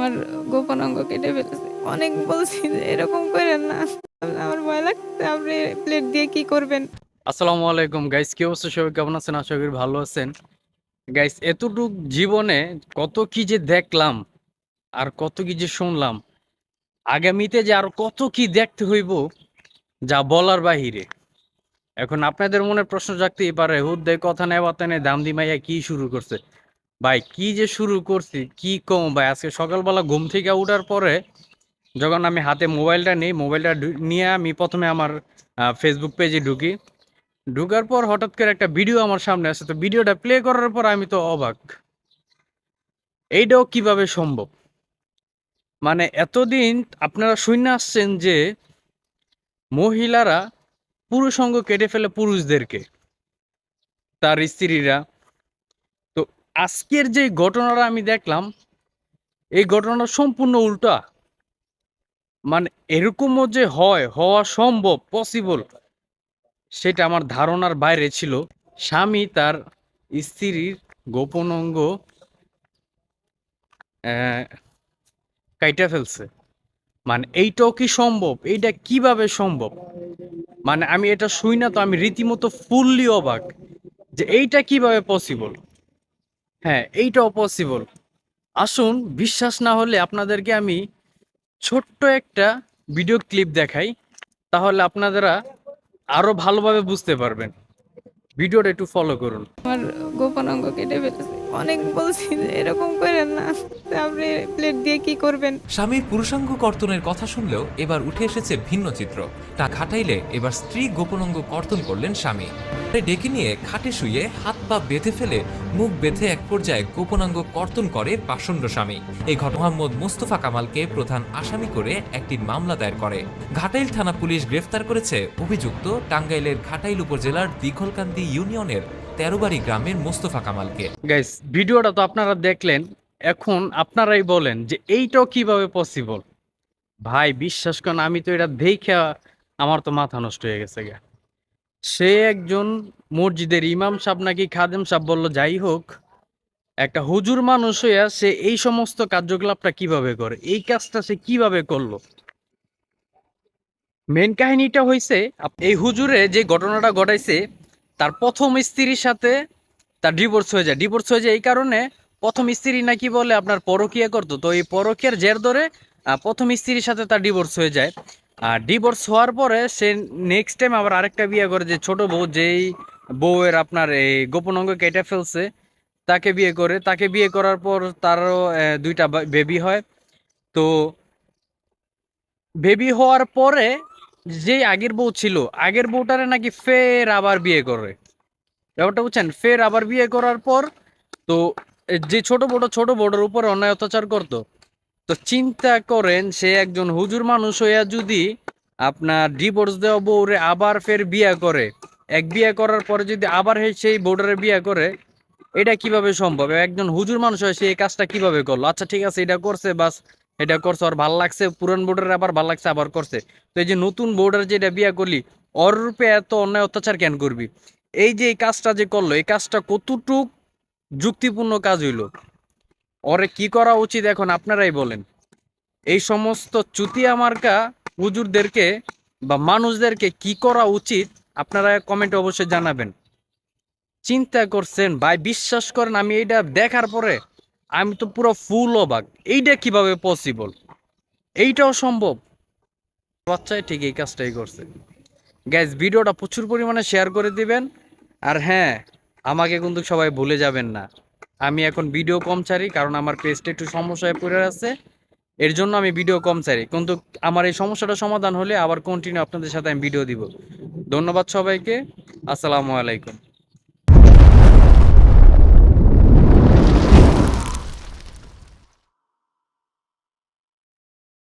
আমার গোপন অঙ্গ কেটে ফেলেছে। অনেক বলছি যে এরকম করেন না। আমার ভয় লাগছে, আপনি প্লেট দিয়ে কি করবেন? আসসালামু আলাইকুম। গাইস কি অবস্থা? সবাই কেমন আছেন? আশা করি ভালো আছেন। গাইস এতটুক জীবনে কত কি যে দেখলাম আর কত কি যে শুনলাম, আগামীতে যে আর কত কি দেখতে হইব, যা বলার বাহিরে। এখন আপনাদের মনে প্রশ্ন জাগতেই পারে হুদ্দে কথা নেই বার্তা নেই, দাম দিমাইয়া কি শুরু করছে? ভাই, কি যে শুরু করছি, কি কম? ভাই, আজকে সকালবেলা ঘুম থেকে উঠার পরে যখন আমি হাতে মোবাইলটা নিই, মোবাইলটা নিয়ে আমি প্রথমে আমার ফেসবুক পেজে ঢুকি। ঢুকার পর হঠাৎ করে একটা ভিডিও আমার সামনে আসে। তো ভিডিওটা প্লে করার পর আমি তো অবাক। এইটাও কীভাবে সম্ভব? মানে এতদিন আপনারা শুনে আসছেন যে মহিলারা পুরুষ অঙ্গ কেটে ফেলে পুরুষদেরকে। তার স্ত্রীরা আজকের যে ঘটনাটা আমি দেখলাম, এই ঘটনাটা সম্পূর্ণ উল্টা। মানে এরকমও যে হয়, হওয়া সম্ভব পসিবল সেটা আমার ধারণার বাইরে ছিল। স্বামী তার স্ত্রীর গোপন অঙ্গ কাইটা ফেলছে। মানে এইটাও কি সম্ভব? এইটা কীভাবে সম্ভব? মানে আমি এটা শুই না তো আমি রীতিমতো ফুললি অবাক যে এইটা কীভাবে পসিবল হ্যাঁ এইটাও পসিবল আসুন, বিশ্বাস না হলে আপনাদেরকে আমি ছোট্ট একটা ভিডিও ক্লিপ দেখাই, তাহলে আপনারা আরও ভালোভাবে বুঝতে পারবেন। ভিডিওটা একটু ফলো করুন। আমার গোপন অঙ্গ কেটে ফেলেছে। অনেক বলছি এরকম করেন না। আপনি প্লেট দিয়ে কি করবেন? স্বামীর পুরুষাঙ্গ কর্তনের কথা শুনলেও এবার উঠে এসেছে ভিন্ন চিত্র। তা খাটাইলে এবার স্ত্রী গোপনাঙ্গ কর্তন করলেন স্বামী। ডেকে নিয়ে খাটে শুয়ে হাত পা বেঁধে ফেলে মুখ বেঁধে এক পর্যায়ে গোপনাঙ্গ কর্তন করে পাষণ্ড স্বামী। এই ঘটনা মোহাম্মদ মুস্তফা কামালকে প্রধান আসামি করে একটি মামলা দায়ের করে। ঘাটাইল থানা পুলিশ গ্রেফতার করেছে। অভিযুক্ত টাঙ্গাইলের ঘাটাইল উপজেলার দীঘলকান্দি ইউনিয়নের তেরোবাড়ি গ্রামের মোস্তফা কামালকে। গাইস ভিডিওটা তো আপনারা দেখলেন, এখন আপনারাই বলেন যে এইটাও কীভাবে পসিবল ভাই, বিশ্বাস করেন, আমি তো এটা দেখে আমার তো মাথা নষ্ট হয়ে গেছে গা। সে একজন মসজিদের ইমাম সাহেব নাকি খাদেম সাহেব বলল, যাই হোক, একটা হুজুর মানুষ হইয়া সে এই সমস্ত কার্যকলাপটা কীভাবে করে? এই কাজটা সে কীভাবে করল? মেন কাহিনীটা হয়েছে এই হুজুরে যে ঘটনাটা ঘটাইছে তার প্রথম স্ত্রীর সাথে তার ডিভোর্স হয়ে যায়। ডিভোর্স হয়ে যায় এই কারণে প্রথম স্ত্রী নাকি বলে আপনার পরকিয়া করতো। তো এই পরকিয়ার জের ধরে প্রথম স্ত্রীর সাথে তার ডিভোর্স হয়ে যায়। আর ডিভোর্স হওয়ার পরে সে নেক্সট টাইম আবার আরেকটা বিয়ে করে যে ছোট বউ, যেই বউয়ের আপনার এই গোপন অঙ্গ কেটে ফেলছে, তাকে বিয়ে করে। তাকে বিয়ে করার পর তারও দুইটা বেবি হয়। তো বেবি হওয়ার পরে যে আগের বউ ছিল, আগের বউটারে নাকি ফের আবার বিয়ে করে। ব্যাপারটা বুঝছেন? ফের আবার বিয়ে করার পর তো যে ছোট বড় ছোট বড়োর উপর অন্যায় অত্যাচার করতো। তো চিন্তা করেন, সে একজন হুজুর মানুষ হইয়া যদি আপনার ডিভোর্স দেওয়া বউরে আবার ফের বিয়ে করে, এক বিয়ে করার পরে যদি আবার সেই বউটারে বিয়ে করে, এটা কীভাবে সম্ভব? একজন হুজুর মানুষ হয় সে এই কাজটা কীভাবে করল? আচ্ছা ঠিক আছে, এটা করছে, বাস এটা করছে আর ভালো লাগছে, পুরান বোর্ডের আবার ভালো লাগছে, আবার করছে। তো এই যে নতুন বোর্ডের যেটা বিয়ে করলি, ওর রূপে এত অন্যায় অত্যাচার কেন করবি? এই যে এই কাজটা যে করল, এই কাজটা কতটুক যুক্তিপূর্ণ কাজ হইল? ওরে কি করা উচিত এখন, আপনারাই বলেন। এই সমস্ত চুতিয়া মার্কা হুজুরদেরকে বা মানুষদেরকে কি করা উচিত, আপনারা কমেন্টে অবশ্যই জানাবেন। চিন্তা করছেন, ভাই, বিশ্বাস করেন, আমি এইটা দেখার পরে আমি তো পুরো ফুল অবাক। এইটা কীভাবে পসিবল এইটাও সম্ভব? বাচ্চায় ঠিক এই কাজটাই করছে। গ্যাস ভিডিওটা প্রচুর পরিমাণে শেয়ার করে দিবেন। আর হ্যাঁ আমাকে কিন্তু সবাই ভুলে যাবেন না। আমি এখন ভিডিও কম ছাড়ি, কারণ আমার পেজটা একটু সমস্যায় পড়ে আছে। এর জন্য আমি ভিডিও কম ছাড়ি। কিন্তু আমার এই সমস্যাটা সমাধান হলে আবার কন্টিনিউ আপনাদের সাথে আমি ভিডিও দিব। ধন্যবাদ সবাইকে। আসসালামু আলাইকুম।